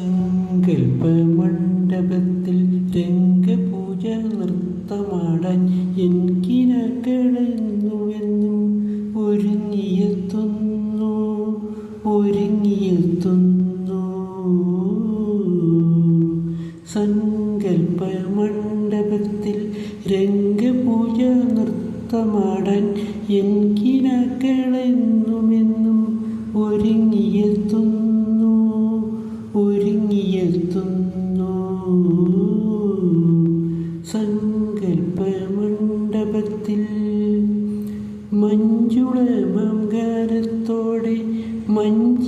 സങ്കൽപ്പ മണ്ഡപത്തിൽ രംഗപൂജ നൃത്തമാടാൻ എൻകിനകളെന്നുവെന്നും ഒരുങ്ങിയെത്തുന്നു ഒരുങ്ങിയെത്തുന്നു. സങ്കൽപ്പ മണ്ഡപത്തിൽ രംഗപൂജ നൃത്തമാടാൻ എൻകിനകളെന്നുമെന്നും ഒരുങ്ങിയെത്തുന്നു സങ്കൽപ്പ മണ്ഡപത്തിൽ മഞ്ജുള മംഗാരത്തോടെ മഞ്ചീരനാഥത്തോടെ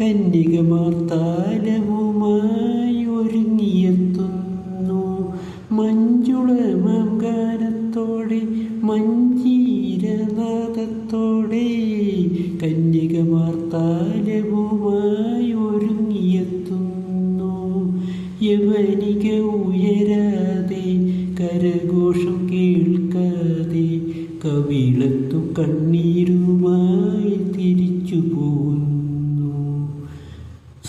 കന്യകമാർ താലവുമായി ഒരുങ്ങിയെത്തുന്നു. മഞ്ജുള മഞ്ചീരനാഥത്തോടെ കന്യകമാർ യവനിക ഉയരാതെ കരഘോഷം കേൾക്കാതെ കവിളത്തു കണ്ണീരുമായി തിരിച്ചു പോകുന്നു.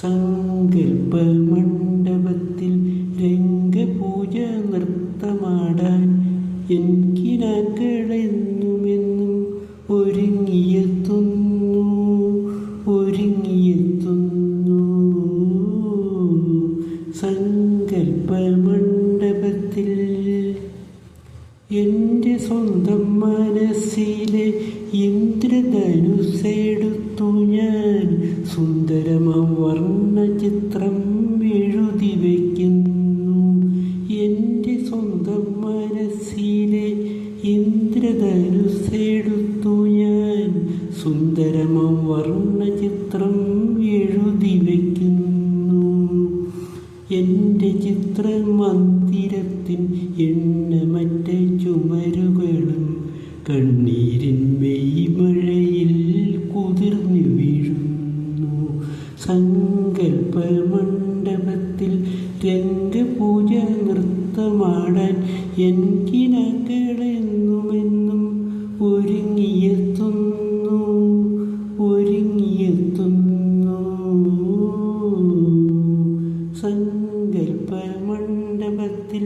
സങ്കല്പ മണ്ഡപത്തിൽ രംഗപൂജ നൃത്തമാടാൻ എൻകിനാക്കളെന്നുമെന്നും സങ്കൽപ്പ മണ്ഡപത്തിൽ എന്റെ സ്വന്തം മനസ്സിലെ ഇന്ദ്രധനുസെടുത്തു ഞാൻ സുന്ദരമാം വർണചിത്രം എഴുതി വയ്ക്കുന്നു. എന്റെ സ്വന്തം മനസ്സിലെ ഇന്ദ്രധനുസെടുത്തു ഞാൻ സുന്ദരമാം വർണചിത്രം എഴുതി വയ്ക്കുന്നു. എന്റെ ചിത്രമന്ദിരത്തിൻ എണ്ണമറ്റ ചുമരുകളും കണ്ണീരിൻ മെയ് മഴയിൽ കുതിർന്നു വീഴുന്നു. സങ്കല്പ മണ്ഡപത്തിൽ രംഗപൂജ സങ്കൽപ്പ മണ്ഡപത്തിൽ